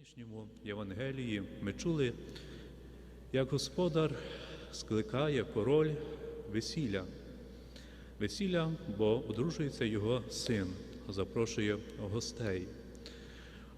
сьогоднішньому Євангелії ми чули, як Господар скликає король весілля. Весілля, бо одружується його син, запрошує гостей.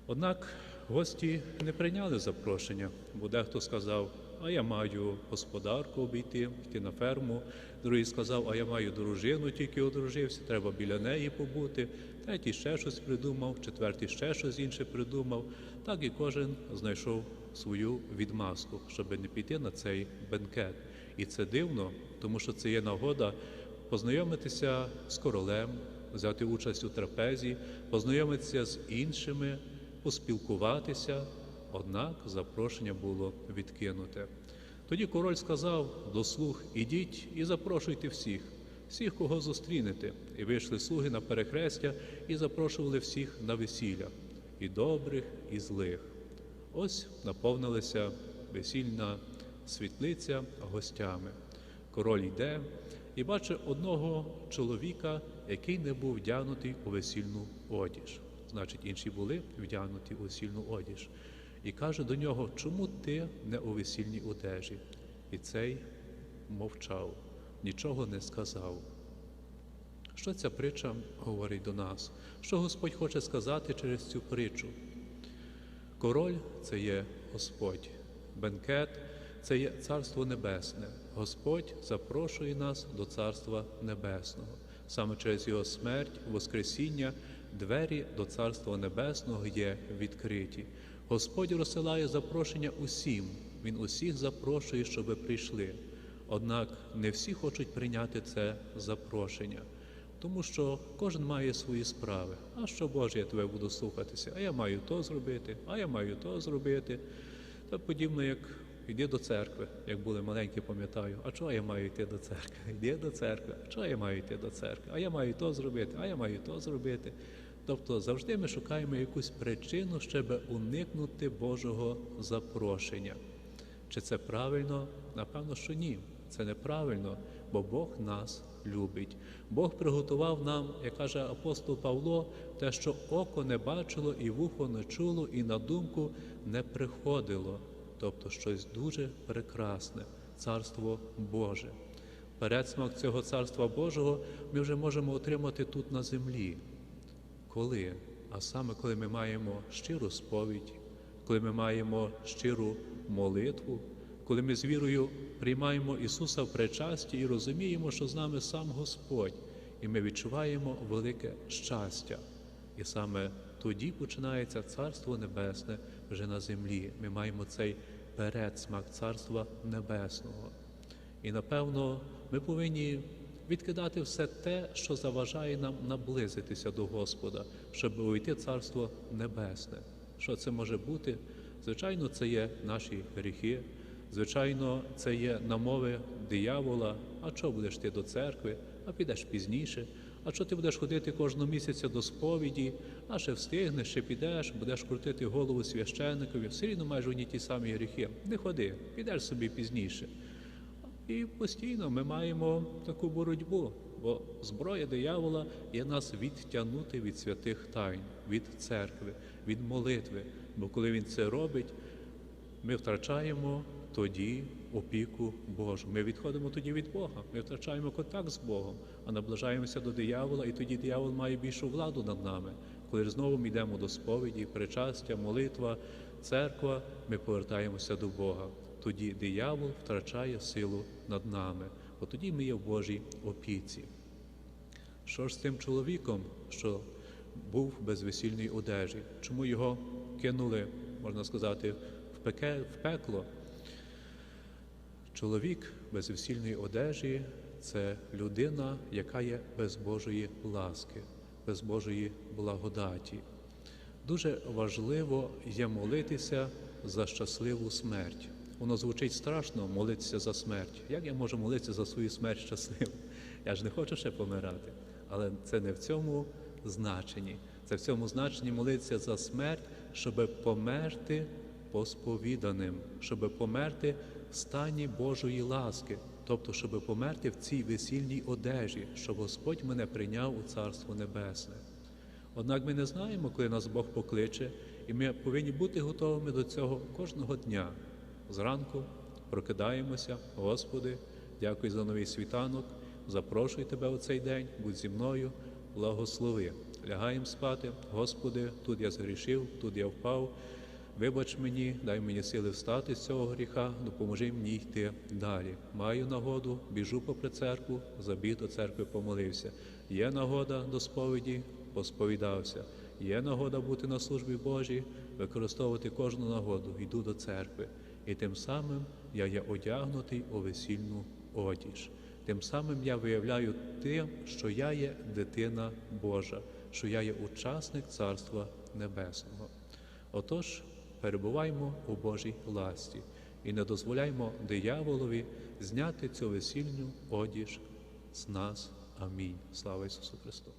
Однак гості не прийняли запрошення, бо дехто сказав, а я маю господарку обійти, йти на ферму. Другий сказав, а я маю дружину, тільки одружився, треба біля неї побути. Третій ще щось придумав, четвертий ще щось інше придумав. Так і кожен знайшов свою відмазку, щоб не піти на цей бенкет. І це дивно, тому що це є нагода познайомитися з королем, взяти участь у трапезі, познайомитися з іншими, поспілкуватися. Однак запрошення було відкинуте. Тоді король сказав до слуг: ідіть і запрошуйте всіх, всіх, кого зустрінете. І вийшли слуги на перехрестя і запрошували всіх на весілля, і добрих, і злих. Ось наповнилася весільна світлиця гостями. Король йде і бачить одного чоловіка, який не був вдягнутий у весільну одіж. Значить, інші були вдягнуті у весільну одіж. І каже до нього, чому ти не у весільній одежі? І цей мовчав, нічого не сказав. Що ця притча говорить до нас? Що Господь хоче сказати через цю притчу? Король це є Господь, бенкет це є Царство Небесне. Господь запрошує нас до Царства Небесного. Саме через Його смерть, Воскресіння, двері до Царства Небесного є відкриті. Господь розсилає запрошення усім, Він усіх запрошує, щоб прийшли. Однак не всі хочуть прийняти це запрошення, тому що кожен має свої справи. А що Боже, я тебе буду слухатися? А я маю то зробити, а я маю то зробити. Та подібно, як йди до церкви, як були маленькі, пам'ятаю, а чого я маю йти до церкви? Йди до церкви, а чого я маю йти до церкви? А я маю то зробити, а я маю то зробити. Тобто завжди ми шукаємо якусь причину, щоб уникнути Божого запрошення. Чи це правильно? Напевно, що ні. Це неправильно, бо Бог нас любить. Бог приготував нам, як каже апостол Павло, те, що око не бачило, і вухо не чуло, і на думку не приходило. Тобто щось дуже прекрасне, Царство Боже. Передсмак цього Царства Божого ми вже можемо отримати тут на землі. Коли? А саме коли ми маємо щиру сповідь, коли ми маємо щиру молитву, коли ми з вірою приймаємо Ісуса в причасті і розуміємо, що з нами сам Господь, і ми відчуваємо велике щастя. І саме тоді починається Царство Небесне вже на землі. Ми маємо цей передсмак Царства Небесного. І напевно ми повинні відкидати все те, що заважає нам наблизитися до Господа, щоб увійти Царство Небесне. Що це може бути? Звичайно, це є наші гріхи, звичайно, це є намови диявола. А що будеш ти до церкви, а підеш пізніше. А що ти будеш ходити кожного місяця до сповіді, а ще встигнеш, ще підеш, будеш крутити голову священникові, все рівно майже одні ті самі гріхи. Не ходи, підеш собі пізніше. І постійно ми маємо таку боротьбу, бо зброя диявола є нас відтягнути від святих тайн, від церкви, від молитви. Бо коли він це робить, ми втрачаємо тоді опіку Божу. Ми відходимо тоді від Бога, ми втрачаємо контакт з Богом, а наближаємося до диявола, і тоді диявол має більшу владу над нами. Коли знову ми йдемо до сповіді, причастя, молитва, церква, ми повертаємося до Бога. Тоді диявол втрачає силу над нами, бо тоді ми є в Божій опіці. Що ж з тим чоловіком, що був без весільної одежі? Чому його кинули, можна сказати, в, пеке, в пекло? Чоловік без весільної одежі це людина, яка є без Божої ласки, без Божої благодаті. Дуже важливо є молитися за щасливу смерть. Воно звучить страшно молитися за смерть. Як я можу молитися за свою смерть щасливо? Я ж не хочу ще помирати. Але це не в цьому значенні. Це в цьому значенні молитися за смерть, щоб померти посповіданим, щоб померти в стані Божої ласки, тобто, щоб померти в цій весільній одежі, щоб Господь мене прийняв у Царство Небесне. Однак ми не знаємо, коли нас Бог покличе, і ми повинні бути готовими до цього кожного дня. Зранку прокидаємося, Господи, дякую за новий світанок. Запрошую Тебе у цей день, будь зі мною, благослови. Лягаємо спати, Господи, тут я згрішив, тут я впав. Вибач мені, дай мені сили встати з цього гріха, допоможи мені йти далі. Маю нагоду, біжу попри церкву, забіг до церкви, помолився. Є нагода до сповіді, посповідався. Є нагода бути на службі Божій, використовувати кожну нагоду, йду до церкви. І тим самим я є одягнутий у весільну одіж. Тим самим я виявляю тим, що я є дитина Божа, що я є учасник Царства Небесного. Отож, перебуваймо у Божій ласті і не дозволяймо дияволові зняти цю весільну одіж з нас. Амінь. Слава Ісусу Христу!